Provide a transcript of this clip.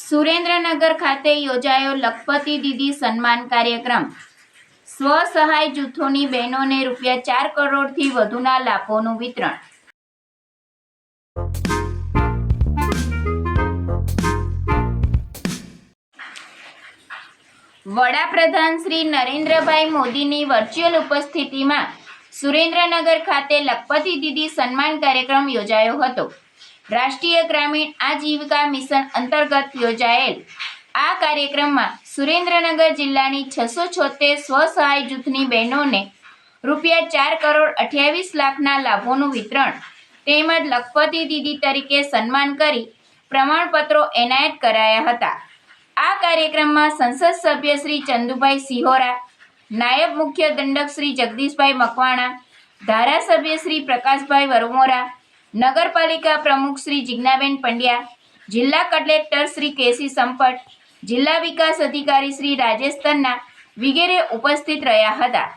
સુરેન્દ્રનગર ખાતે યોજાયો લખપતિ દીદી સન્માન કાર્યક્રમ. સ્વ સહાય જૂથોની બહેનોને રૂપિયા ચાર કરોડથી વધુના લાભોનું વિતરણ. વડાપ્રધાન શ્રી નરેન્દ્રભાઈ મોદીની વર્ચ્યુઅલ ઉપસ્થિતિમાં સુરેન્દ્રનગર ખાતે લખપતિ દીદી સન્માન કાર્યક્રમ યોજાયો હતો. રાષ્ટ્રીય ગ્રામીણ આજીવિકા મિશન અંતર્ગત યોજાયેલ. આ કાર્યક્રમમાં સુરેન્દ્રનગર જિલ્લાની છસો છોતેર સ્વસહાય જૂથની બહેનોને રૂપિયા ચાર કરોડ અઠ્યાવીસ લાખના લાભોનું વિતરણ તેમજ લખપતિ દીદી તરીકે સન્માન કરી પ્રમાણપત્રો એનાયત કરાયા હતા. આ કાર્યક્રમમાં સંસદ સભ્ય શ્રી ચંદુભાઈ સિહોરા, નાયબ મુખ્ય દંડક શ્રી જગદીશભાઈ મકવાણા, ધારાસભ્ય શ્રી પ્રકાશભાઈ વરમોરા નગરપાલિકા પ્રમુખ શ્રી જિજ્ઞાબેન પંડ્યા, જિલ્લા કલેક્ટર શ્રી કેસી સંપટ જિલ્લા વિકાસ અધિકારી શ્રી રાજેશ તન્ના વગેરે ઉપસ્થિત રહ્યા હતા.